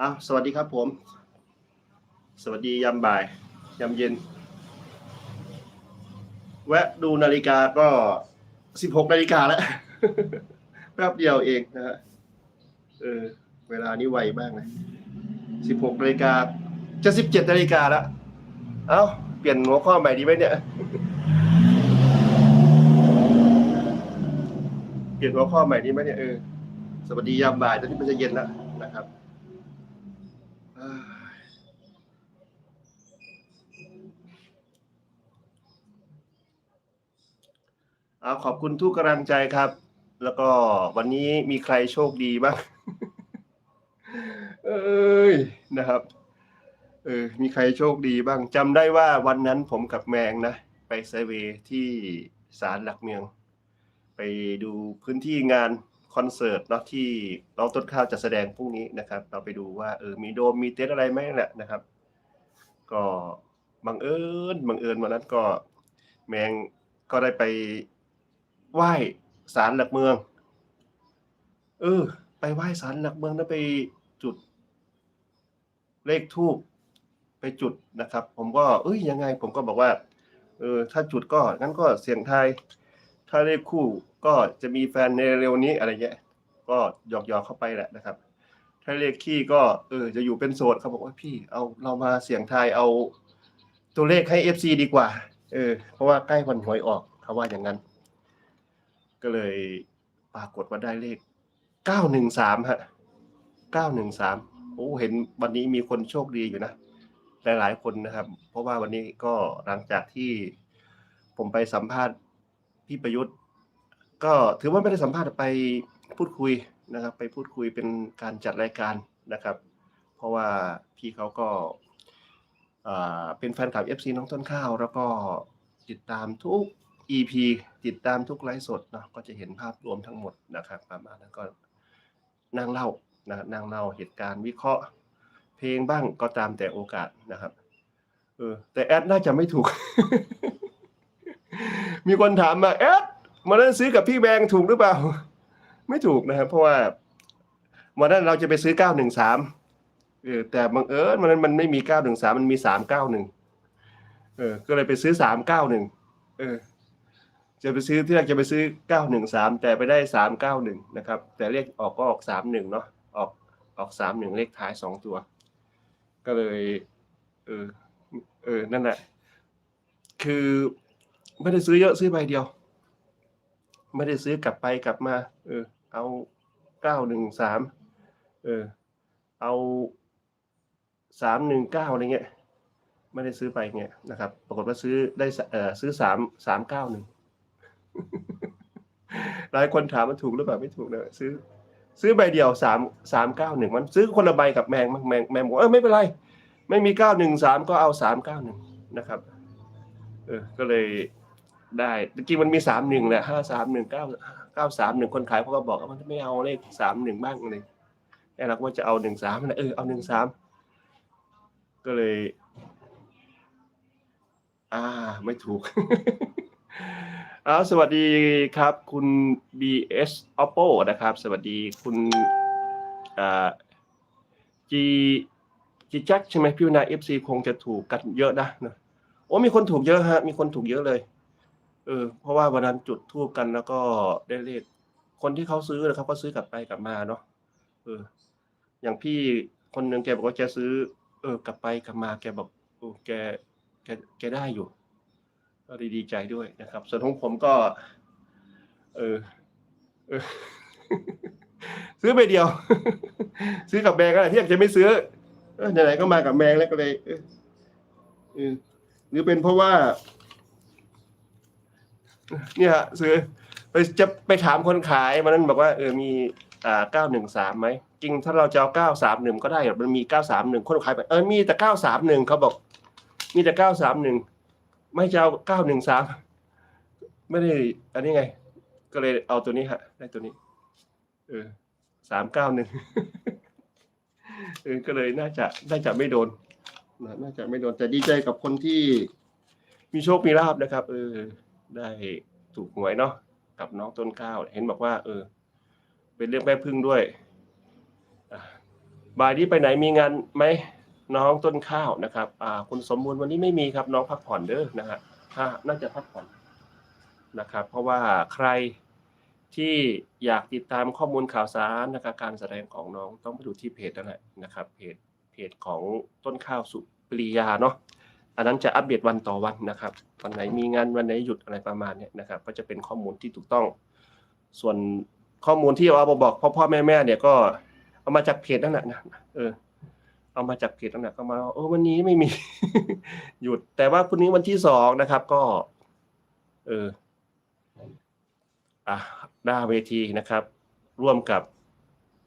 อ้าวสวัสดีครับผม สวัสดียามบ่ายยามเย็น แวะดูนาฬิกาก็สิบหกนาฬิกาแล้ว แป๊บเดียวเองนะฮะเออเวลานี้ไวมากเลยสิบหกนาฬิกาจะสิบเจ็ดนาฬิกาแล้ว เอ้า เปลี่ยนหัวข้อใหม่ดีไหมเนี่ย เปลี่ยนหัวข้อใหม่ดีไหมเนี่ยเออสวัสดียามบ่ายตอนนี้มันจะเย็นแล้วนะครับเอ้ย เอาขอบคุณทุกกำลังใจครับ แล้วก็วันนี้มีใครโชคดีบ้าง เอ้ยนะครับ เออ มีใครโชคดีบ้างจำได้ว่าวันนั้นผมกับแมงนะ ไปไซเวที่ศาลหลักเมือง ไปดูพื้นที่งานคอนเสิร์ตเนาะที่น้องต้นข้าวจะแสดงพรุ่งนี้นะครับ เราไปดูว่าเออมีโดมมีเต็นอะไรไหมแหละนะครับ ก็บังเอิญบังเอิญวันนั้นก็แมงก็ได้ไป ไหว้ศาลหลักเมือง เออ ไปไหว้ศาลหลักเมืองแล้วไปจุด เลขทูบไปจุดนะครับ ผมก็เอ้ยยังไง ผมก็บอกว่า เออ ถ้าจุดก็งั้นก็เสียงไทายถ้าเลขคู่ก็จะมีแฟนในเร็วนี้อะไรเงี้ยก็หยอกหยอกๆเข้าไปแหละนะครับ ถ้าเลขขี้ก็เออ จะอยู่เป็นโสดเขาบอกว่าพี่เอาเรามาเสียงทายเอาตัวเลขให้ FC ดีกว่า เออ เพราะว่าใกล้วันหวยออกเขาว่าอย่างนั้น ก็เลยปรากฏว่าได้เลข913ฮะ913โอ้เห็นวันนี้มีคนโชคดีอยู่นะหลายๆคนนะครับ เพราะว่าวันนี้ก็หลังจากที่ผมไปสัมภาษณ์พี่ประยุทธ์ ก็ถือว่าไม่ได้สัมภาษณ์ไปพูดคุยนะครับ ไปพูดคุยเป็นการจัดรายการนะครับ เพราะว่าพี่เขาก็เป็นแฟนคลับ FC น้องต้นข้าว แล้วก็ติดตามทุก EP ติดตามทุกไลฟ์สดเนาะก็จะเห็นภาพรวมทั้งหมดนะครับประมาณนั้นก็นั่งเล่านะนั่งเล่าเหตุการณ์วิเคราะห์ เพลงบ้างก็ตามแต่โอกาสนะครับเออแต่แอดน่าจะไม่ถูก มีคนถามมาแอดมานั้นซื้อกับพี่แบงค์ถูกหรือเปล่า ไม่ถูกนะครับเพราะว่าวันนั้นเราจะไปซื้อเก้าหนึ่งสามเออแต่บังเอิญวันนั้นมันไม่มีเก้าหนึ่งสามมันมีสามเก้าหนึ่งเออก็เลยไปซื้อสามเก้าหนึ่งเออ จะไปซื้อที่แรกจะไปซื้อเก้าหนึ่งสามแต่ไปได้สามเก้าหนึ่งนะครับ แต่เลขออกก็ออกสามหนึ่งเนาะออกออกสามหนึ่งเลขท้ายสองตัว ก็เลยเออเออนั่นแหละ คือไม่ได้ซื้อเยอะซื้อใบเดียว ไม่ได้ซื้อกลับไปกลับมา เออ เอาเก้าหนึ่งสามเออ เอาสามหนึ่งเก้าอะไรเงี้ย ไม่ได้ซื้อไปเงี้ยนะครับ ปรากฏว่าซื้อได้เออซื้อสามสามเก้าหนึ่ง หลายคนถามมันถูกหรือเปล่าไม่ถูกเลยซื้อ ซื้อใบเดียวสามสามเก้าหนึ่งมันซื้อคนละใบกับแมงแมงแมงบอกเออไม่เป็นไร ไม่มีเก้าหนึ่งสามก็เอาสามเก้าหนึ่งนะครับ เออ ก็เลยได้จริงมันมีสามหนึ่งแหละห้าสามหนึ่งเก้าเก้าสามหนึ่งคนขายเขาก็บอกว่ามันไม่เอาเลขสามหนึ่งบ้างเลยแค่เราก็จะเอาหนึ่งสามนะเออเอาหนึ่งสามก็เลย อ่า ไม่ถูก เอาสวัสดีครับ คุณ BS Oppo นะครับ สวัสดีคุณอ่า G G Jack ใช่ไหมพี่วนา FC คงจะถูกกันเยอะนะนะโอ้มีคนถูกเยอะฮะ มีคนถูกเยอะเลยเออเพราะว่าวันนั้นจุดทูบกันแล้วก็ได้เลขคนที่เขาซื้อนะครับก็ซื้อกลับไปกลับมาเนาะเออ อย่างพี่คนหนึ่งแกบอกว่าแกซื้อ เออกลับไปกลับมาแกบอกโอ้แกแกแกได้อยู่ ก็ดีใจด้วยนะครับ ส่วนของผมก็ เออเออ ซื้อไปเดียว ซื้อกับแมงก็ได้ที่อยากจะไม่ซื้อไหนๆก็มากับแมงแล้วก็เลยเออหรือเป็นเพราะว่า เนี่ยฮะซื้อไปจะไปถามคนขายมันนั้นบอกว่าเออมีอ่าเก้าหนึ่งสามไหมจริงถ้าเราจะเอาเก้าสามหนึ่งก็ได้มันมีเก้าสามหนึ่งคนขายไปเออมีแต่เก้าสามหนึ่งเขาบอก มีแต่เก้าสามหนึ่ง ไม่จะเอาเก้าหนึ่งสามไม่ได้ อันนี้ไง ก็เลยเอาตัวนี้ฮะ ได้ตัวนี้ เออสามเก้าหนึ่งเออก็เลยน่าจะน่าจะไม่โดนน่าจะไม่โดนแต่ดีใจกับคนที่มีโชคมีลาบนะครับ เออ ได้ถูกหวยเนาะกับน้องต้นข้าวเห็นบอกว่า เออ เป็นเรื่องแม่พึ่งด้วยบ่ายนี้ไปไหนมีงานไหม น้องต้นข้าวนะครับอ่าคุณสมบูรณ์วันนี้ไม่มีครับน้องพักผ่อนเด้อนะฮะถ้าน่าจะพักผ่อนนะครับ เพราะว่าใครที่อยากติดตามข้อมูลข่าวสารนะครับการแสดงของน้องต้องไปดูที่เพจนั่นแหละนะครับเพจเพจของต้นข้าวสุปริยาเนาะอันนั้นจะอัปเดตวันต่อวันนะครับวันไหนมีงานวันไหนหยุดอะไรประมาณนี้นะครับ ก็จะเป็นข้อมูลที่ถูกต้อง ส่วนข้อมูลที่เอามาบอกพ่อพ่อแม่แม่เนี่ยก็เอามาจากเพจนั่นแหละนะเออ เอามาจากเพจนั่นแหละก็มาเออวันนี้ไม่มี หยุด แต่ว่าพรุ่งนี้วันที่สองนะครับ ก็ เอออะหน้าเวทีนะครับ ร่วมกับ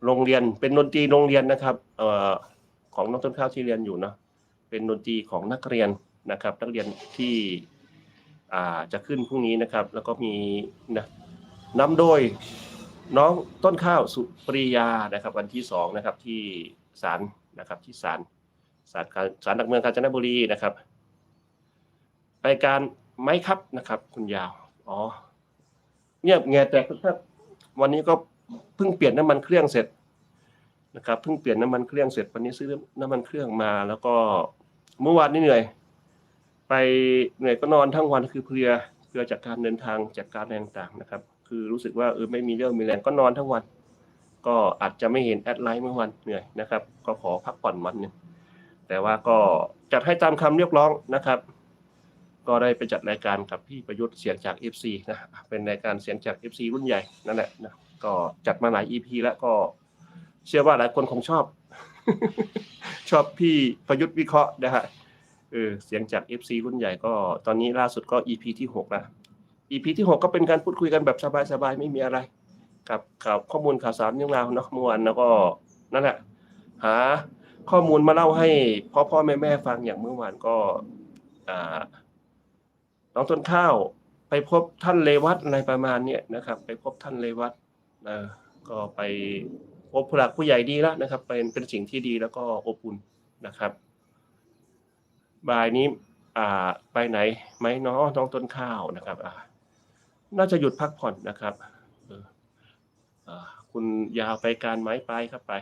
โรงเรียนเป็นดนตรีโรงเรียนนะครับ เอ่อของน้องต้นข้าวที่เรียนอยู่เนาะเป็นดนตรีของนักเรียนนะครับ นักเรียนที่อ่าจะขึ้นพรุ่งนี้นะครับ แล้วก็มีนะนำโดยน้องต้นข้าวสุปริยานะครับ วันที่สองนะครับที่ศาล นะครับที่ศาลศาลการศาลหลักเมืองกาญจนบุรีนะครับรายการไหมครับนะครับ คุณยาวอ๋อเงียบแงแต่ครับ วันนี้ก็เพิ่งเปลี่ยนน้ำมันเครื่องเสร็จนะครับเพิ่งเปลี่ยนน้ำมันเครื่องเสร็จวันนี้ซื้อน้ำมันเครื่องมา แล้วก็เมื่อวานนี่เหนื่อย ไปเหนื่อยก็นอนทั้งวันคือเพลียเพลียจากการเดินทางจากการอะไรต่างนะครับ คือรู้สึกว่าเออไม่มีเรื่องมีแรงก็นอนทั้งวัน ก็อาจจะไม่เห็นแอดไลน์เมื่อวันเหนื่อยนะครับ ก็ขอพักผ่อนวันหนึ่งแต่ว่าก็จัดให้ตามคำเรียกร้องนะครับ ก็ได้ไปจัดรายการกับพี่ประยุทธ์เสียงจาก FC นะเป็นรายการเสียงจาก FC รุ่นใหญ่นั่นแหละนะก็จัดมาหลาย EP แล้วก็เชื่อว่าหลายคนคงชอบ ชอบพี่ประยุทธ์วิเคราะห์นะฮะเออเสียงจาก FC รุ่นใหญ่ก็ตอนนี้ล่าสุดก็ EP ที่6แล้ว EP ที่ 6 ก็เป็นการพูดคุยกันแบบสบายๆไม่มีอะไร กับข่าวข้อมูลข่าวสารเรื่องราวเนาะเมื่อวานแล้วก็นั่นแหละหาข้อมูลมาเล่าให้พ่อพ่อแม่แม่ฟังอย่างเมื่อวานก็น้องต้นข้าว ไปพบท่านเลวัตอะไรประมาณเนี้ยนะครับ ไปพบท่านเลวัตเออก็ไปพบผู้หลักผู้ใหญ่ดีแล้วนะครับ เป็นเป็นสิ่งที่ดีแล้วก็อบอุ่นนะครับบ่ายนี้อ่าไปไหนไหมน้องน้องต้นข้าวนะครับอ่าน่าจะหยุดพักผ่อนนะครับ คุณยาวไปการไหมไปครับไป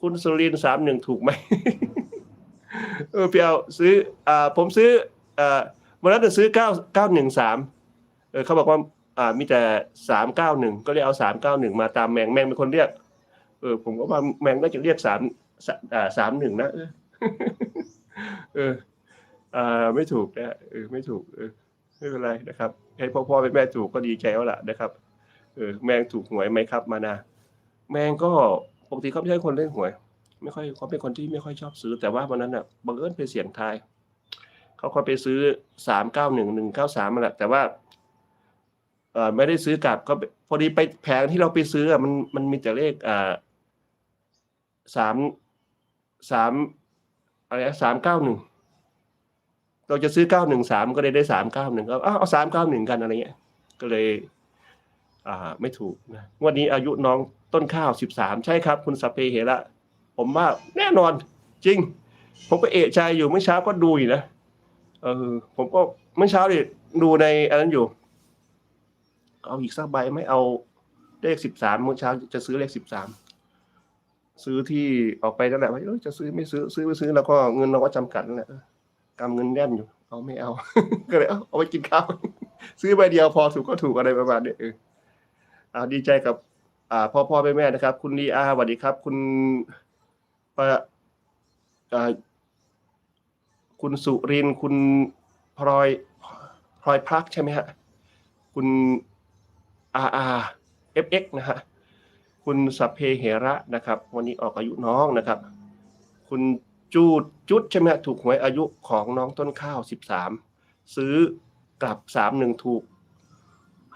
คุณสุรินสามหนึ่งถูกไหมเออพี่เอาซื้ออ่าผมซื้ออ่าวันนั้นจะซื้อเก้าเก้าหนึ่งสามเออเขาบอกว่าอ่ามีแต่สามเก้าหนึ่งก็เลยเอาสามเก้าหนึ่งมาตามแมงแมงเป็นคนเรียก เออ ผมก็ว่าแมงน่าจะเรียกสามอ่าสามหนึ่งนะเออเอออ่าไม่ถูกนะเออไม่ถูกเออไม่เป็นไรนะครับให้พ่อพ่อเป็นแม่ถูกก็ดีใจแล้วล่ะนะครับ เออแมงถูกหวยไหมครับมานาแมงก็ปกติเขาไม่ใช่คนเล่นหวย ไม่ค่อยเขาเป็นคนที่ไม่ค่อยชอบซื้อ แต่ว่าวันนั้นอะบังเอิญไปเสี่ยงทายเขาก็ไปซื้อสามเก้าหนึ่งหนึ่งเก้าสามมาแหละแต่ว่าเออไม่ได้ซื้อกลับก็พอดีไปแผงที่เราไปซื้ออะมันมันมีแต่เลขอ่าสามสามอะไรสามเก้าหนึ่งเราจะซื้อเก้าหนึ่งสามก็เลยได้สามเก้าหนึ่งก็เอาสามเก้าหนึ่งกันอะไรเงี้ยก็เลย อ่า ไม่ถูกนะงวันนี้อายุน้องต้นข้าวสิบสามใช่ครับ คุณสเปเหระผมว่าแน่นอนจริง ผมก็เอะใจอยู่เมื่อเช้าก็ดูอยู่นะเออผมก็เมื่อเช้าดิดูในอันนั้นอยู่ เอาอีกสักใบไหม่เอาเลขสิบสามเมื่อเช้าจะซื้อเลขสิบสามซื้อที่ออกไปนั่นแหละว่าเออจะซื้อไม่ซื้อซื้อไม่ซื้อแล้วก็เงินเราก็จำกัดนั่นแหละเออกำเงินแน่นอยู่ เอาไม่เอา ก็เลยเอาเอาไปกินข้าวซื้อใบเดียวพอถูกก็ถูกอะไรประมาณนี้เออ อ่าดีใจกับ อ่าพ่อพ่อแม่แม่นะครับ คุณลีอาสวัสดีครับ คุณปะอ่าคุณสุรินทร์คุณพลอยพลอยพักใช่ไหมฮะคุณอาอาเอฟเอ็กนะฮะคุณสัพเพเหระนะครับ วันนี้ออกอายุน้องนะครับ คุณจูดจุดใช่ไหมฮะถูกหวยอายุของน้องต้นข้าวสิบสามซื้อกลับสามหนึ่งถูก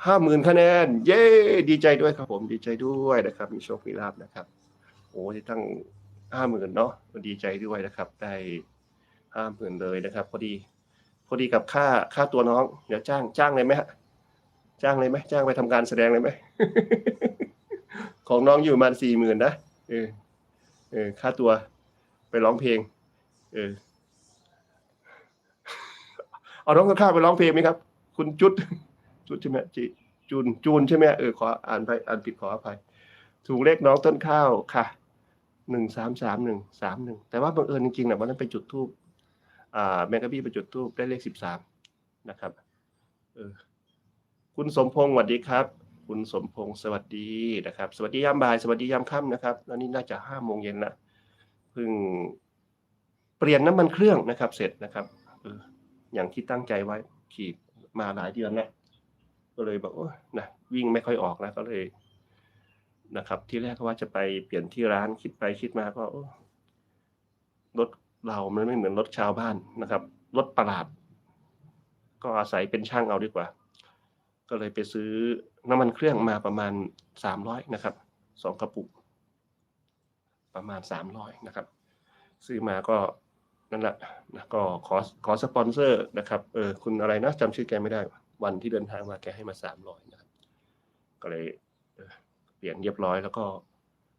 ห้าหมื่นคะแนน เย้ดีใจด้วยครับผมดีใจด้วยนะครับ มีโชคมีลาบนะครับ โอ้ที่ตั้งห้าหมื่นเนาะดีใจด้วยนะครับ ได้ห้าหมื่นเลยนะครับ พอดีพอดีกับค่าค่าตัวน้อง เดี๋ยวจ้างจ้างเลยไหมฮะจ้างเลยไหมจ้างไปทำการแสดงเลยไหมของน้องอยู่ประมาณสี่หมื่นนะเออเออค่าตัวไปร้องเพลง เออเอาน้องข้าวไปร้องเพลงไหมครับ คุณจุด จุดใช่ไหมจิจูนจูนใช่ไหมเออขออ่านไปอ่านผิดขออภัยถูกเลขน้องต้นข้าวค่ะหนึ่งสามสามหนึ่งสามหนึ่งแต่ว่าบังเอิญจริงๆนะวันนั้นไปจุดทูบอ่าแมงกะบี้ไปจุดทูบได้เลขสิบสามนะครับเออคุณสมพงศ์สวัสดีครับ คุณสมพงศ์สวัสดีนะครับ สวัสดียามบ่ายสวัสดียามค่ำนะครับแล้วนี่น่าจะห้าโมงเย็นละเพิ่งเปลี่ยนน้ำมันเครื่องนะครับ เสร็จนะครับเอออย่างที่ตั้งใจไว้ขี่มาหลายเดือนแล้ว ก็เลยบอกโอ้ยนะวิ่งไม่ค่อยออกแล้วก็เลยนะครับ ที่แรกก็ว่าจะไปเปลี่ยนที่ร้านคิดไปคิดมาก็รถเรามันไม่เหมือนรถชาวบ้านนะครับรถประหลาด ก็อาศัยเป็นช่างเอาดีกว่า ก็เลยไปซื้อน้ำมันเครื่องมาประมาณสามร้อยนะครับสองกระปุก ประมาณสามร้อยนะครับ ซื้อมาก็นั่นแหละนะก็ขอขอสปอนเซอร์นะครับเออคุณอะไรนะจำชื่อแกไม่ได้ วันที่เดินทางมาแกให้มาสามร้อยนะครับ ก็เลยเปลี่ยนเรียบร้อยแล้วก็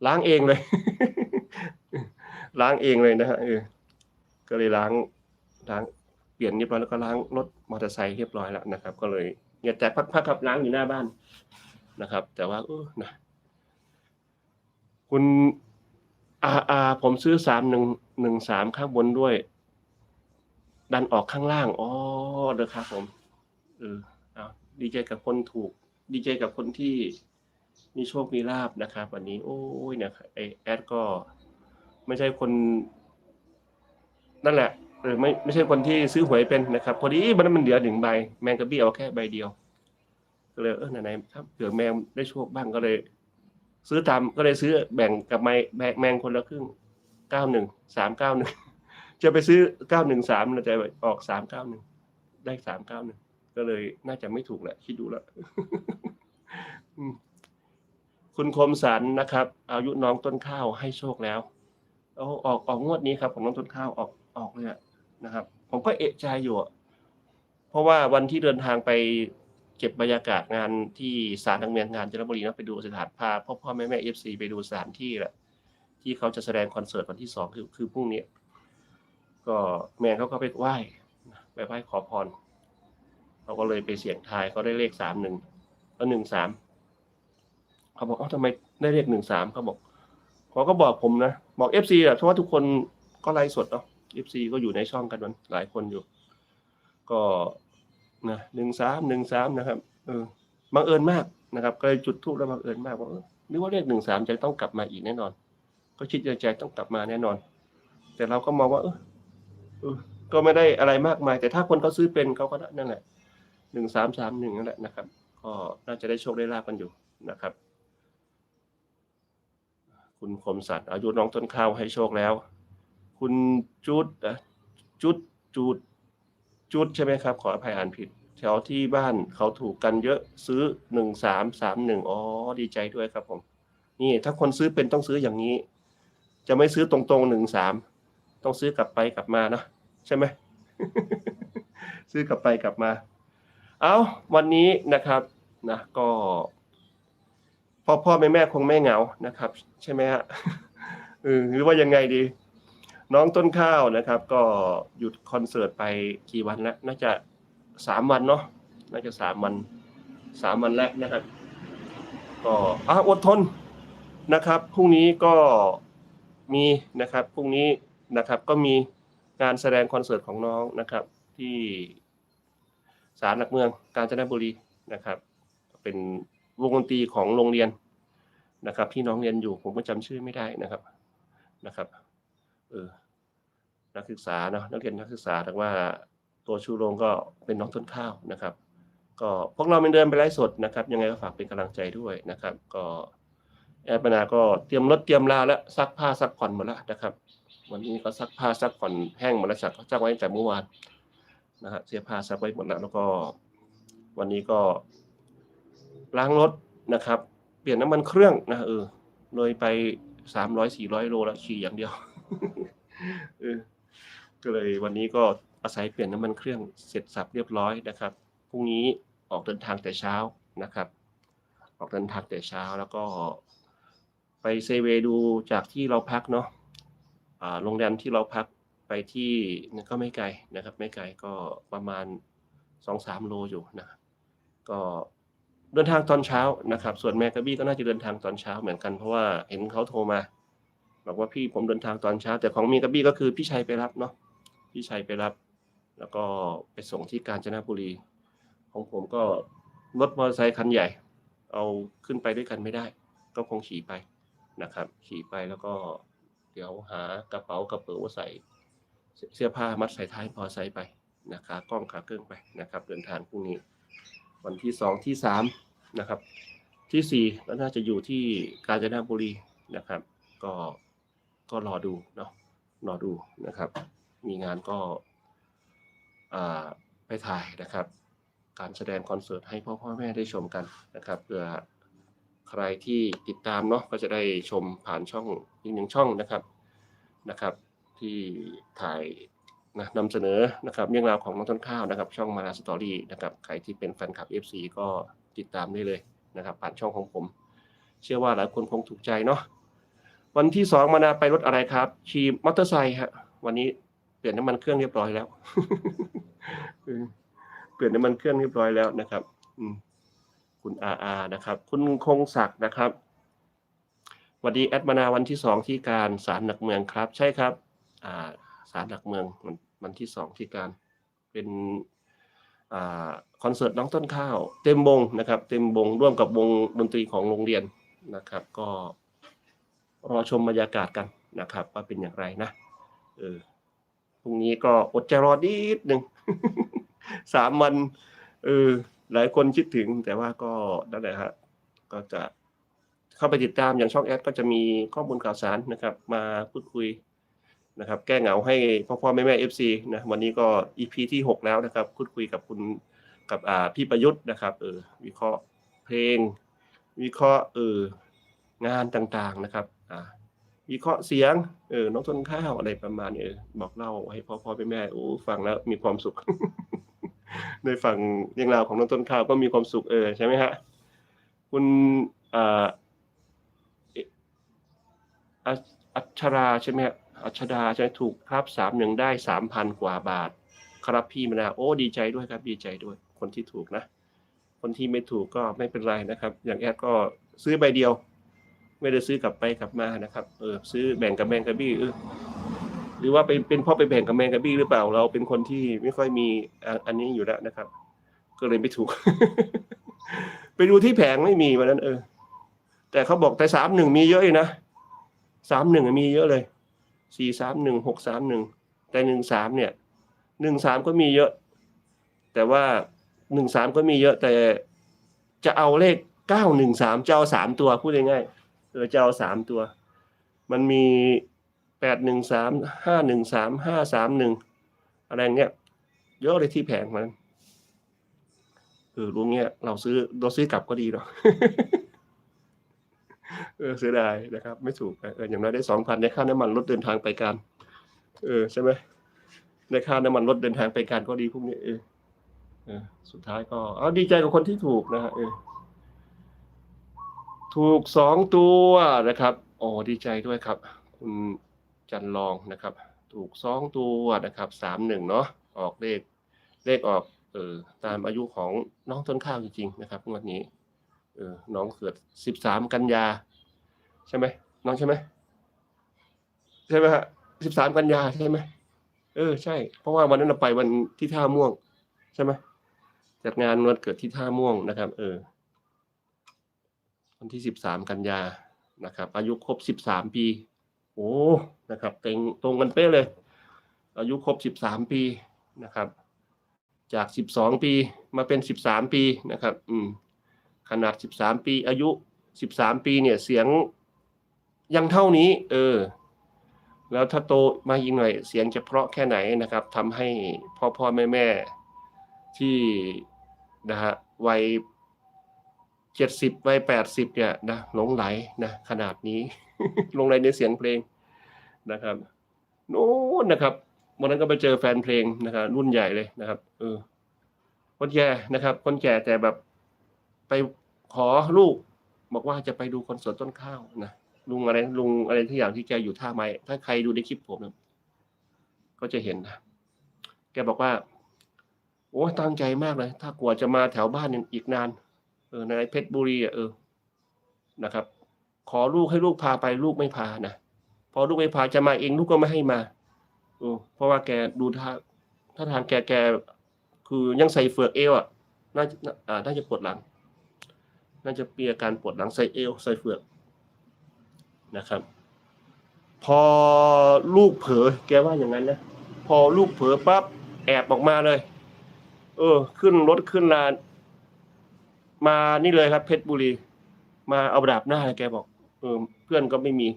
ล้างเองเลย ล้างเองเลยนะฮะเออก็เลยล้างล้างเปลี่ยนเรียบร้อยแล้วก็ล้างรถมอเตอร์ไซค์เรียบร้อยแล้วนะครับ ก็เลยเงียดแตกพักๆครับล้างอยู่หน้าบ้านนะครับ แต่ว่าเออนะคุณอาอาผมซื้อสามหนึ่งหนึ่งสามข้างบนด้วย ดันออกข้างล่าง อ๋อเด้อครับผมเออ ดีใจกับคนถูก ดีใจกับคนที่มีโชคมีลาบนะครับวันนี้ โอ้ยเนี่ยไอแอดก็ไม่ใช่คน นั่นแหละเออไม่ไม่ใช่คนที่ซื้อหวยเป็นนะครับพอดีมันมันเหลือหนึ่งใบ แมงกะบี้เอาแค่ใบเดียวก็เลยเออไหนๆถ้าเผื่อแมงได้โชคบ้างก็เลย ซื้อตามก็เลยซื้อแบ่งกับไมแบ่งแมงคนละครึ่งเก้าหนึ่งสามเก้าหนึ่งจะไปซื้อเก้าหนึ่งสามเราจะออกสามเก้าหนึ่งได้สามเก้าหนึ่ง ก็เลยน่าจะไม่ถูกแหละ คิดดูแล้วคุณคมสันนะครับ อายุน้องต้นข้าวให้โชคแล้วเอาออกออกงวดนี้ครับของน้องต้นข้าวออกออกเลยนะครับ ผมก็เอะใจอยู่เพราะว่าวันที่เดินทางไปเก็บบรรยากาศงานที่ศาลทางเมียนงานจันทบุรีนะไปดูสถานพาพ่อพ่อแม่แม่เอฟซีไปดูสถานที่แหละที่เขาจะแสดงคอนเสิร์ตวันที่สองคือคือพรุ่งนี้ ก็แม่เขาก็ไปไหว้ไปไหว้ขอพร เขาก็เลยไปเสี่ยงทายเขาได้เลขสามหนึ่งแล้วหนึ่งสามเขาบอกเอ้าทำไมได้เลขหนึ่งสามเขาบอกเขาก็บอกผมนะ บอกเอฟซีอะเพราะว่าทุกคนก็ไลฟ์สดเนาะเอฟซีก็อยู่ในช่องกันมันหลายคนอยู่ ก็นะหนึ่งสามหนึ่งสามนะครับ เออบังเอิญมากนะครับก็เลยจุดทูบแล้วบังเอิญมากว่าเออหรือว่าเลขหนึ่งสามจะต้องกลับมาอีกแน่นอน ก็คิดในใจต้องกลับมาแน่นอน แต่เราก็มองว่า เออเออก็ไม่ได้อะไรมากมาย แต่ถ้าคนเขาซื้อเป็นเขาก็นั่นแหละ หนึ่งสามสามหนึ่งนั่นแหละนะครับ ก็น่าจะได้โชคได้ลาบกันอยู่นะครับ คุณคมสัตว์อายุน้องต้นข้าวให้โชคแล้ว คุณจุดอะจุดจุดจุดใช่ไหมครับ ขออภัยอ่านผิด แถวที่บ้านเขาถูกกันเยอะซื้อหนึ่งสามสามหนึ่งอ๋อดีใจด้วยครับผม นี่ถ้าคนซื้อเป็นต้องซื้ออย่างนี้ จะไม่ซื้อตรงๆหนึ่งสามต้องซื้อกลับไปกลับมาเนะใช่ไหม ซื้อกลับไปกลับมา เอาวันนี้นะครับนะก็พ่อพ่อแม่แม่คงไม่เหงานะครับ ใช่ไหมฮะหรือว่ายังไงดี น้องต้นข้าวนะครับ ก็หยุดคอนเสิร์ตไปกี่วันแล้วน่าจะสามวันเนาะน่าจะสามวันสามวันแล้วนะครับ ก็อะอดทนนะครับพรุ่งนี้ก็มีนะครับพรุ่งนี้นะครับ ก็มีงานแสดงคอนเสิร์ตของน้องนะครับ ที่ ศาลหลักเมืองกาญจนบุรีนะครับ เป็นวงดนตรีของโรงเรียนนะครับ ที่น้องเรียนอยู่ผมก็จำชื่อไม่ได้นะครับนะครับเออนักศึกษาเนาะนักเรียนนักศึกษาแต่ว่าตัวชูโรงก็เป็นน้องต้นข้าวนะครับ ก็พวกเราเป็นเดินไปไลฟ์สดนะครับ ยังไงก็ฝากเป็นกำลังใจด้วยนะครับ ก็แอดปนาก็เตรียมรถเตรียมลาแล้วซักผ้าซักผ่อนหมดแล้วนะครับ วันนี้ก็ซักผ้าซักผ่อนแห้งหมดแล้วซักซักไว้แต่เมื่อวาน นะฮะเสื้อผ้าซักไว้หมดแล้วแล้วก็ วันนี้ก็ล้างรถนะครับ เปลี่ยนน้ำมันเครื่องนะเออเลยไปสามร้อยสี่ร้อยโลแล้วขี่อย่างเดียวเออก็เลยวันนี้ก็อาศัยเปลี่ยนน้ำมันเครื่องเสร็จสับเรียบร้อยนะครับพรุ่งนี้ออกเดินทางแต่เช้านะครับ ออกเดินทางแต่เช้าแล้วก็ไปเซเวดูจากที่เราพักเนาะโรงแรมที่เราพัก ไปที่ก็ไม่ไกลนะครับ ไม่ไกลก็ประมาณสองสามโลอยู่นะครับก็เดินทางตอนเช้านะครับ ส่วนแมกกบี้ก็น่าจะเดินทางตอนเช้าเหมือนกันเพราะว่าเห็นเขาโทรมา บอกว่าพี่ผมเดินทางตอนเช้า แต่ของมีกับบี้ก็คือพี่ชัยไปรับเนาะพี่ชัยไปรับ แล้วก็ไปส่งที่กาญจนบุรี ของผมก็รถมอเตอร์ไซค์คันใหญ่ เอาขึ้นไปด้วยกันไม่ได้ ก็คงขี่ไปนะครับ ขี่ไปแล้วก็เดี๋ยวหากระเป๋ากระเป๋าใส่ เสื้อผ้ามัดใส่ท้ายมอเตอร์ไซค์ไปนะครับกล้องขาเครื่องไปนะครับ เดินทางพรุ่งนี้ วันที่สองที่สามนะครับ ที่สี่ก็น่าจะอยู่ที่กาญจนบุรีนะครับ ก็ก็รอดูเนาะรอดูนะครับ มีงานก็อ่าไปถ่ายนะครับ การแสดงคอนเสิร์ตให้พ่อพ่อแม่ได้ชมกันนะครับเพื่อใครที่ติดตามเนาะก็จะได้ชมผ่านช่องอีกหนึ่งช่องนะครับนะครับ ที่ถ่ายนะนำเสนอนะครับเรื่องราวของน้องต้นข้าวนะครับ ช่องมานาสตอรี่นะครับใครที่เป็นแฟนคลับ FC ก็ติดตามได้เลยนะครับ ผ่านช่องของผม เชื่อว่าหลายคนคงถูกใจเนาะวันที่สองมานาไปรถอะไรครับขี่มอเตอร์ไซค์ฮะวันนี้เปลี่ยนน้ำมันเครื่องเรียบร้อยแล้ว เปลี่ยนน้ำมันเครื่องเรียบร้อยแล้วนะครับ อืมคุณอาอานะครับ คุณคงศักดิ์นะครับสวัสดีแอดมานาวันที่สองที่การศาลหลักเมืองครับ ใช่ครับ อ่าศาลหลักเมืองวันวันที่สองที่การเป็นอคอนเสิร์ตน้องต้นข้าว เต็มวงนะครับ เต็มวงร่วมกับวงดนตรีของโรงเรียนนะครับ ก็รอชมบรรยากาศกันนะครับ ว่าเป็นอย่างไรนะเออพรุ่งนี้ก็อดใจรอนิดหนึ่งสามวันเออหลายคนคิดถึงแต่ว่าก็นั่นแหละฮะก็จะเข้าไปติดตามอย่างช่องแอดก็จะมีข้อมูลข่าวสารนะครับ มาพูดคุย นะครับแก้เหงาให้พ่อพ่อแม่แม่เอฟซีนะวันนี้ก็อีพีที่หกแล้วนะครับพูดคุยกับคุณกับอ่าพี่ประยุทธ์นะครับเออวิเคราะห์เพลง วิเคราะห์เอองานต่างๆนะครับอ่าวิเคราะห์เสียงเออน้องต้นข้าวอะไรประมาณนี้เออบอกเล่าให้พ่อพ่อแม่แม่โอ้ฟังแล้วมีความสุขได้ฟังเรื่องราวของน้องต้นข้าวก็มีความสุขเออใช่ไหมฮะคุณอ่าอัชอัชราใช่ไหมฮะ อัชดาใช่ไหมถูกครับสามหนึ่งได้สามพันกว่าบาท ครับพี่มนาโอ้ดีใจด้วยครับดีใจด้วย คนที่ถูกนะ คนที่ไม่ถูกก็ไม่เป็นไรนะครับ อย่างแอดก็ซื้อใบเดียว ไม่ได้ซื้อกลับไปกลับมานะครับเออซื้อแบ่งกับแมงกะบี้เออหรือว่าเป็นเป็นพ่อไปแบ่งกับแมงกะบี้หรือเปล่าเราเป็นคนที่ไม่ค่อยมีอันนี้อยู่แล้วนะครับ ก็เลยไม่ถูก ไปดูที่แผงไม่มีวันนั้นเออ แต่เขาบอกแต่สามหนึ่งมีเยอะเลยนะสามหนึ่งมีเยอะเลย สี่สามหนึ่งหกสามหนึ่งแต่หนึ่งสามเนี่ยหนึ่งสามก็มีเยอะ แต่ว่าหนึ่งสามก็มีเยอะแต่จะเอาเลขเก้าหนึ่งสามจะเอาสามตัวพูดง่ายๆเออจะเอาสามตัว มันมีแปดหนึ่งสามห้าหนึ่งสามห้าสามหนึ่งอะไรเงี้ยเยอะเลยที่แผงมันเออรู้เงี้ยเราซื้อเราซื้อกลับก็ดีเนาะ ออเสียดายนะครับ ไม่ถูกเอออย่างน้อยได้สองพันได้ค่าน้ำมันรถเดินทางไปการ เออใช่ไหมได้ค่าน้ำมันรถเดินทางไปการก็ดีพวกนี้เออเออสุดท้ายก็เอาดีใจกับคนที่ถูกนะฮะเออถูกสองตัวนะครับโอ้ดีใจด้วยครับ คุณจันลองนะครับ ถูกสองตัวนะครับสามหนึ่งเนาะออกเลขเลขออกเออตามอายุของน้องต้นข้าวจริงๆนะครับงวดนี้เออน้องเกิดสิบสามกันยา ใช่ไหมน้องใช่ไหมใช่ไหมฮะสิบสามกันยาใช่ไหมเออใช่ เพราะว่าวันนั้นเราไปวันที่ท่าม่วง ใช่ไหมจัดงานวันเกิดที่ท่าม่วงนะครับ เออ วันที่สิบสามกันยานะครับ อายุครบสิบสามปี โอ้นะครับเต็งตรงกันเป๊ะเลย อายุครบสิบสามปีนะครับ จากสิบสองปีมาเป็นสิบสามปีนะครับ อืมขนาดสิบสามปี อายุสิบสามปีเนี่ยเสียง ยังเท่านี้ เออ แล้วถ้าโตมาอีกหน่อย เสียงจะเพราะแค่ไหนนะครับทำให้พ่อพ่อแม่แม่ที่นะฮะวัยเจ็ดสิบวัยแปดสิบเนี่ยนะหลงไหลนะขนาดนี้หลงไหลในเสียงเพลงนะครับโน้นนะครับวันนั้นก็ไปเจอแฟนเพลงนะครับรุ่นใหญ่เลยนะครับ เออคนแก่นะครับ คนแก่แต่แบบไปขอลูก บอกว่าจะไปดูคอนเสิร์ตต้นข้าวนะ ลุงอะไรลุงอะไรที่อย่างที่แกอยู่ท่าไม้ถ้าใครดูในคลิปผมนะก็จะเห็นนะแกบอกว่า โอ้ตั้งใจมากเลย ถ้ากลัวจะมาแถวบ้านอีกนาน เออในเพชรบุรีอะเออนะครับ ขอลูกให้ลูกพาไปลูกไม่พานะพอลูกไม่พาจะมาเองลูกก็ไม่ให้มาโอ้เพราะว่าแกดูท่าถ้าทางแกแกคือยังใส่เฟือกเอวอะน่าจะอ่าน่าจะปวดหลัง น่าจะมีอาการปวดหลังใส่เอวใส่เฟือก นะครับ พอลูกเผลอแกว่าอย่างนั้นนะพอลูกเผลอปั๊บแอบออกมาเลย เออ ขึ้นรถขึ้นลาน มานี่เลยครับ เพชรบุรี มาเอาดาบหน้าแกบอก เออ เพื่อนก็ไม่มี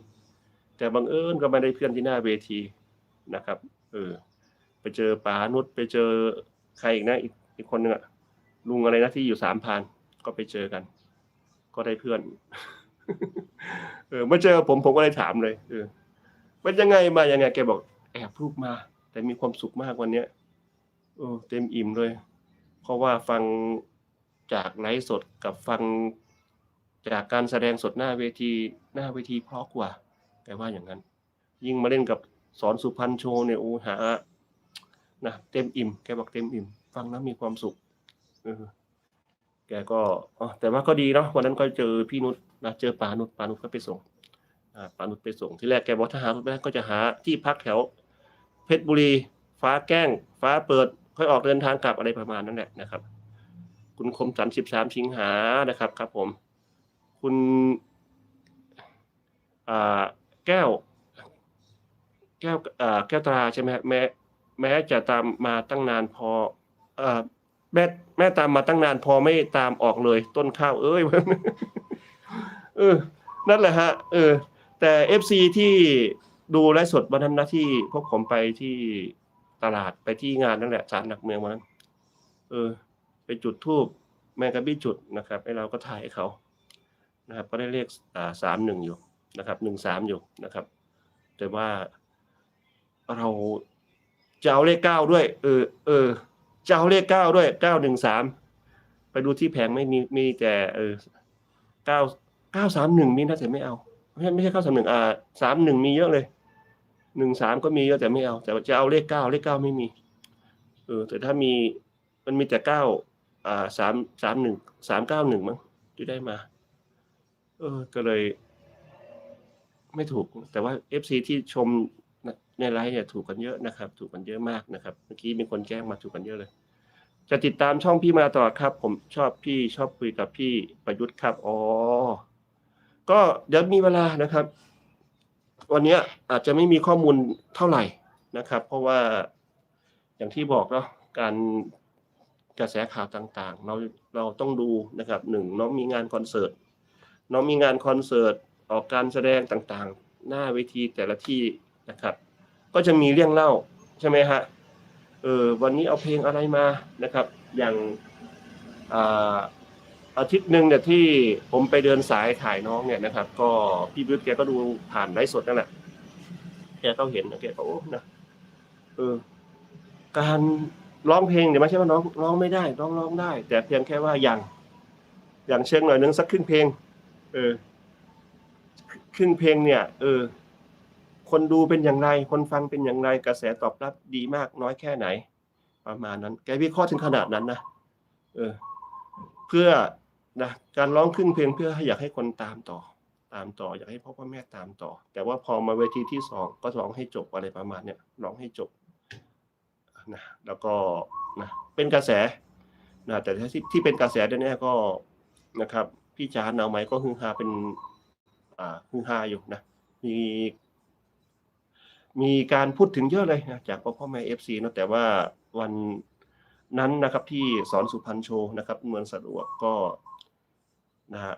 แต่บังเอิญก็ไม่ได้เพื่อนที่หน้าเวทีนะครับ เออ ไปเจอป๋านุชไปเจอใครอีกนะอีกอีกคนหนึ่งอะลุงอะไรนะที่อยู่สามพานก็ไปเจอกัน ก็ได้เพื่อน เออเมื่อเจอผมผมก็เลยถามเลยเออมันยังไงมายังไงแกบอก แอบลูกมา แต่มีความสุขมากวันเนี้ยเออเต็มอิ่มเลย เพราะว่าฟังจากไลฟ์สดกับฟังจากการแสดงสดหน้าเวทีหน้าเวทีเพราะกว่าแกว่าอย่างนั้น ยิ่งมาเล่นกับสอนสุพรรณโชว์เนี่ยโอ้หานะเต็มอิ่มแกบอกเต็มอิ่ม ฟังแล้วมีความสุขเออแกก็อ๋อแต่ว่าก็ดีเนาะวันนั้นก็เจอพี่นุช นะเจอปานุชปานุชก็ไปส่งอ่าปานุชไปส่งที่แรกแกบอกถ้าหารถไม่ได้ก็จะหาที่พักแถว เพชรบุรี ฟ้าแกล้ง ฟ้าเปิด ค่อยออกเดินทางกลับอะไรประมาณนั้นแหละนะครับ คุณคมสันสิบสามสิงหานะครับครับผม คุณแก้ว แก้วแก้วตาใช่ไหมแม้แม้จะตามมาตั้งนานพออแม่แม่ตามมาตั้งนานพอไม่ตามออกเลย ต้นข้าวเอ้ย เออ นั่นแหละฮะ เออ แต่เอฟซีที่ดูไลฟ์สดวันนั้นนะที่พวกผมไปที่ตลาดไปที่งานนั่นแหละศาลหลักเมืองวันนั้น เออ ไปจุดทูบแมงกะบี้จุดนะครับไอ้เราก็ถ่ายให้เขานะครับ ก็ได้เลขอ่าสามหนึ่งอยู่นะครับหนึ่งสามอยู่นะครับ แต่ว่าเราจะเอาเลขเก้าด้วย เออ เออจะเอาเลขเก้าด้วยเก้าหนึ่งสามไปดูที่แผงไม่มีมีแต่ เออเก้า เก้าสามหนึ่งมีนะแต่ไม่เอา ไม่ใช่ไม่ใช่เก้าสามหนึ่งอ่าสามหนึ่งมีเยอะเลยหนึ่งสามก็มีเยอะแต่ไม่เอา แต่จะเอาเลขเก้าเลขเก้าไม่มีเออแต่ถ้ามีมันมีแต่เก้าอ่าสามสามหนึ่งสามเก้าหนึ่งมั้งที่ได้มา เออ ก็เลย ไม่ถูก แต่ว่าเอฟซีที่ชมในไลฟ์เนี่ยถูกกันเยอะนะครับ ถูกกันเยอะมากนะครับ เมื่อกี้มีคนแจ้งมาถูกกันเยอะเลย จะติดตามช่องพี่มาตลอดครับ ผมชอบพี่ชอบคุยกับพี่ประยุทธ์ครับ อ๋อ ก็เดี๋ยวมีเวลานะครับ วันนี้อาจจะไม่มีข้อมูลเท่าไหร่นะครับ เพราะว่าอย่างที่บอกเนาะการกระแสข่าวต่างๆ เราเราต้องดูนะครับหนึ่งน้องมีงานคอนเสิร์ตน้องมีงานคอนเสิร์ตออกการแสดงต่างๆ หน้าเวทีแต่ละที่นะครับ ก็จะมีเรื่องเล่าใช่ไหมฮะเออวันนี้เอาเพลงอะไรมานะครับ อย่างอ่า อาทิตย์หนึ่งเนี่ยที่ผมไปเดินสายถ่ายน้องเนี่ยนะครับ ก็พี่บิ๊กแกก็ดูผ่านไลฟ์สดนั่นแหละแกก็เห็นแกก็โอ้นะเออการร้องเพลงเนี่ยไม่ใช่ว่าน้องร้องไม่ได้ร้องร้องได้ แต่เพียงแค่ว่าอย่าง อย่างเชิงหน่อยนึงสักครึ่งเพลง เออครึ่งเพลงเนี่ย เออ คนดูเป็นอย่างไร คนฟังเป็นอย่างไรกระแสตอบรับดีมากน้อยแค่ไหน ประมาณนั้น แกวิเคราะห์ถึงขนาดนั้นนะเออ เพื่อ นะการร้องครึ่งเพลงเพื่ออยากให้คนตามต่อ ตามต่ออยากให้พ่อพ่อแม่ตามต่อ แต่ว่าพอมาเวทีที่สองก็ร้องให้จบอะไรประมาณเนี้ยร้องให้จบนะแล้วก็นะเป็นกระแสนะแต่ที่ที่เป็นกระแสแน่ๆก็นะครับ พี่จานเอาไหมก็ฮือฮาเป็นอ่าฮือฮาอยู่นะมีมีการพูดถึงเยอะเลยนะจากพ่อพ่อแม่เอฟซีนะแต่ว่าวันนั้นนะครับที่สอนสุพรรณโชว์นะครับเมืองสะดวกก็ นะฮะ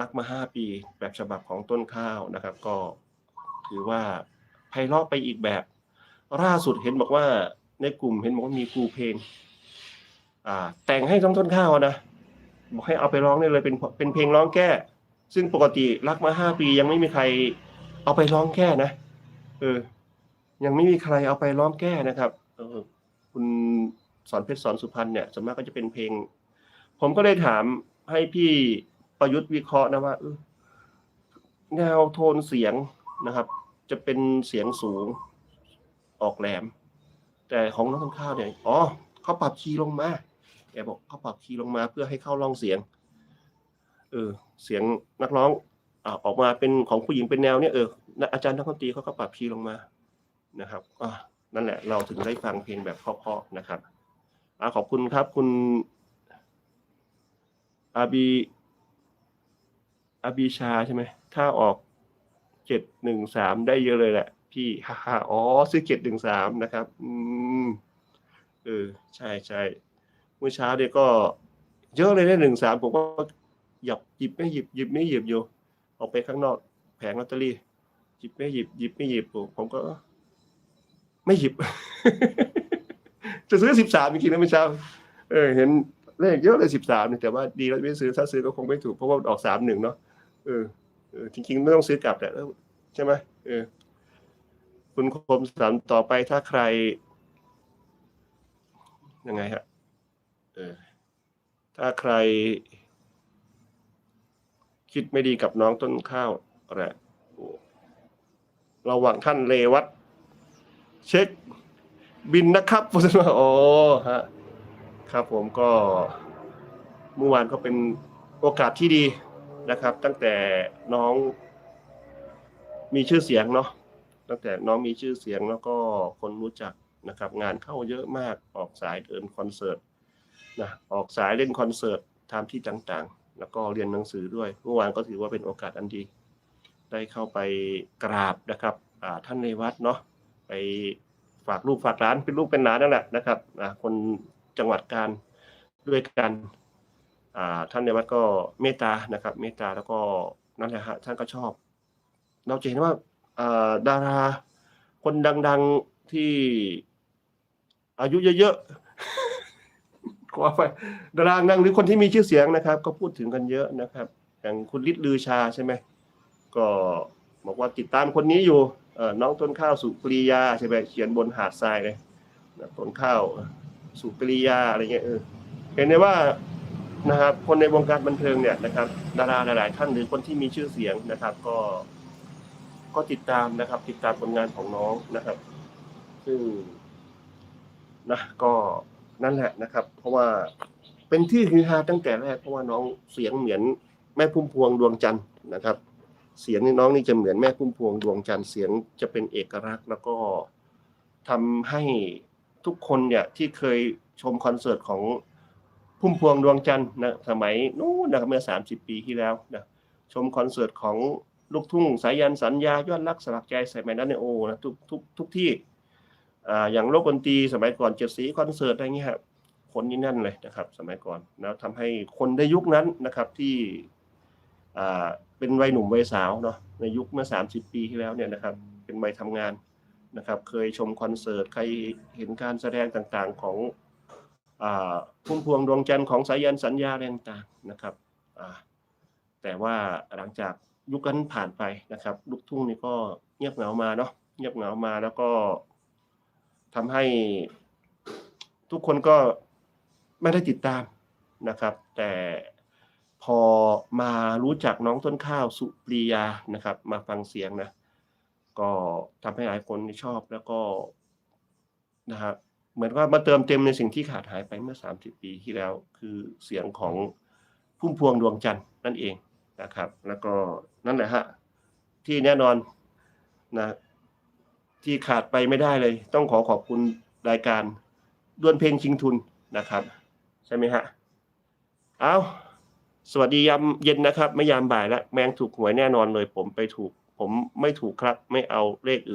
รักมาห้าปีแบบฉบับของต้นข้าวนะครับ ก็ถือว่าไพเราะไปอีกแบบล่าสุดเห็นบอกว่าในกลุ่มเห็นบอกว่ามีครูเพลง อ่า แต่งให้ทั้งต้นข้าวนะบอกให้เอาไปร้องได้เลยเป็นเป็นเพลงร้องแก้ ซึ่งปกติรักมาห้าปียังไม่มีใครเอาไปร้องแก้นะเออ ยังไม่มีใครเอาไปร้องแก้นะครับ เออ คุณสอนเพชรสอนสุพรรณเนี่ยส่วนมากก็จะเป็นเพลง ผมก็เลยถาม ให้พี่ประยุทธ์วิเคราะห์นะว่าแนวโทนเสียงนะครับ จะเป็นเสียงสูงออกแหลม แต่ของน้องต้นข้าวเนี่ยอ๋อเขาปรับคีย์ลงมาแกบอกเขาปรับคีย์ลงมาเพื่อให้เข้าร่องเสียงเออเสียงนักร้องอ่าออกมาเป็นของผู้หญิงเป็นแนวเนี้ยเอออาจารย์นักดนตรีเขาก็ปรับคีย์ลงมานะครับอ่านั่นแหละเราถึงได้ฟังเพลงแบบเพราะๆนะครับอ่าขอบคุณครับคุณ อาบีอาบีชาใช่ไหม ถ้าออกเจ็ดหนึ่งสามได้เยอะเลยแหละ พี่ฮ่าฮ่าอ๋อ ซื้อเจ็ดหนึ่งสามนะครับ อืม เออ ใช่ใช่เมื่อเช้าเนี่ยก็เยอะเลยนะหนึ่งสามผมก็หยับหยิบไม่หยิบหยิบไม่หยิบอยู่ ออกไปข้างนอก แผงลอตเตอรี่ หยิบไม่หยิบหยิบไม่หยิบผมผมก็ ไม่หยิบ จะซื้อสิบสามจริงๆนะเมื่อเช้า เออ เห็น เลขเยอะเลยสิบสามแต่ว่าดีแล้วไม่ซื้อถ้าซื้อก็คงไม่ถูกเพราะว่าออกสามหนึ่งเนาะเออเออจริงๆไม่ต้องซื้อกลับแต่ใช่ไหมเออ คุณคมสามต่อไปถ้าใคร ยังไงฮะเออถ้าใคร คิดไม่ดีกับน้องต้นข้าวอะไรโอ้ระหว่างท่านเลวัตเช็คบินนะครับพุทธมาโอ้ฮะ ครับผมก็เมื่อวานก็เป็นโอกาสที่ดีนะครับ ตั้งแต่น้องมีชื่อเสียงเนาะตั้งแต่น้องมีชื่อเสียงแล้วก็คนรู้จักนะครับ งานเข้าเยอะมากออกสายเดินคอนเสิร์ตนะออกสายเล่นคอนเสิร์ตตามที่ต่างๆ แล้วก็เรียนหนังสือด้วย เมื่อวานก็ถือว่าเป็นโอกาสอันดี ได้เข้าไปกราบนะครับท่านในวัดเนาะไปฝากลูกฝากร้านเป็นลูกเป็นหลานนั่นแหละนะครับคน จังหวัดการด้วยกันอ่าท่านในวัดก็เมตตานะครับเมตตาแล้วก็นั่นแหละฮะท่านก็ชอบ เราจะเห็นว่าดาราคนดัง ๆที่อายุเยอะๆขอไปดาราดังหรือคนที่มีชื่อเสียงนะครับ ก็พูดถึงกันเยอะนะครับ อย่างคุณฤทธิ์ลือชาใช่ไหมก็บอกว่าติดตามคนนี้อยู่น้องต้นข้าวสุปรียาใช่ไหมเขียนบนหาดทรายเลยต้นข้าว สุปรียาอะไรเงี้ยเออเห็นได้ว่านะครับคนในวงการบันเทิงเนี่ยนะครับดาราหลาย ๆ ท่านหรือคนที่มีชื่อเสียงนะครับ ก็ก็ติดตามนะครับ ติดตามผลงานของน้องนะครับ ซึ่งนะก็นั่นแหละนะครับ เพราะว่าเป็นที่ฮือฮาตั้งแต่แรกเพราะว่าน้องเสียงเหมือนแม่พุ่มพวงดวงจันทร์นะครับ เสียงนี่น้องนี่จะเหมือนแม่พุ่มพวงดวงจันทร์เสียงจะเป็นเอกลักษณ์ แล้วก็ทำให้ ทุกคนเนี่ยที่เคยชมคอนเสิร์ตของพุ่มพวงดวงจันทร์นะสมัยนู้นนะครับเมื่อสามสิบปีที่แล้วนะชมคอนเสิร์ตของลูกทุ่งสายันสัญญายอดรักสลักใจสมัยนั้นเนี่ยโอ้นะทุกทุกทุกที่อ่าอย่างโลกดนตรีสมัยก่อนเจ็ดสีคอนเสิร์ตอะไรเงี้ยครับคนนี่แน่นเลยนะครับ สมัยก่อนแล้วทำให้คนในยุคนั้นนะครับที่อ่าเป็นวัยหนุ่มวัยสาวเนาะในยุคเมื่อ 30 ปีที่แล้วเนี่ยนะครับ เป็นวัยทำงาน นะครับ เคยชมคอนเสิร์ต ใครเห็นการแสดงต่างๆของอพุ่มพวงดวงจันทร์ของสายันสัญญาอะไรต่างนะครับแต่ว่าหลังจากยุคนั้นผ่านไปนะครับ ลูกทุ่งนี่ก็เงียบเหงามาเนาะเงียบเหงามาแล้วก็ทำให้ทุกคนก็ไม่ได้ติดตามนะครับ แต่พอมารู้จักน้องต้นข้าวสุปรียานะครับ มาฟังเสียงนะ ก็ทำให้หลายคนชอบแล้วก็นะครับเหมือนว่ามาเติมเต็มในสิ่งที่ขาดหายไปเมื่อ 30 ปีที่แล้ว คือเสียงของพุ่มพวงดวงจันทร์นั่นเองนะครับ แล้วก็นั่นแหละฮะที่แน่นอนนะที่ขาดไปไม่ได้เลย ต้องขอขอบคุณรายการดวลเพลงชิงทุนนะครับ ใช่ไหมฮะเอาสวัสดียามเย็นนะครับ ไม่ยามบ่ายแล้วแมงถูกหวยแน่นอนเลย ผมไปถูก ผมไม่ถูกครับ ไม่เอาเลขอื่น